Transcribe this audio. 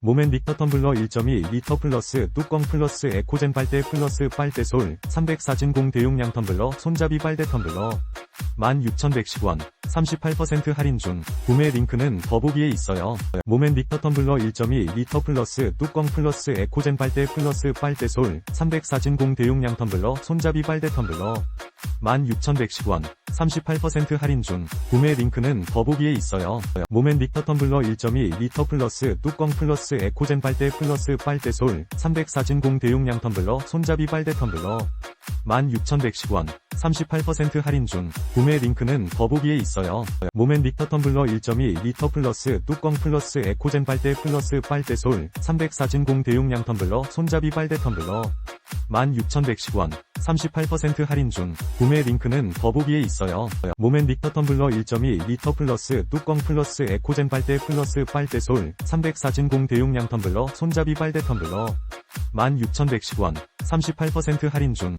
모멘 빅터 텀블러 1.2 리터 플러스 뚜껑 플러스 에코젠 빨대 플러스 빨대솔 304진공 대용량 텀블러 손잡이 빨대 텀블러. 16,110원 38% 할인 중. 구매 링크는 더보기에 있어요. 모멘 빅터 텀블러 1.2 리터 플러스 뚜껑 플러스 에코젠 빨대 플러스 빨대솔 304진공 대용량 텀블러 손잡이 빨대 텀블러. 16,110원 38% 할인 중 구매 링크는 더보기에 있어요. 모멘 빅터 텀블러 1.2 리터 플러스 뚜껑 플러스 에코젠 빨대 플러스 빨대 솔 304진공 대용량 텀블러 손잡이 빨대 텀블러 16,110원 38% 할인 중 구매 링크는 더보기에 있어요. 모멘 빅터 텀블러 1.2 리터 플러스 뚜껑 플러스 에코젠 빨대 플러스 빨대 솔 304진공 대용량 텀블러 손잡이 빨대 텀블러 16,110원 38% 할인 중 구매 링크는 더보기에 있어요. 모멘 빅터 텀블러 1.2 리터 플러스 뚜껑 플러스 에코젠 빨대 플러스 빨대 솔 304진공 대용량 텀블러 손잡이 빨대 텀블러 16,110원 38% 할인 중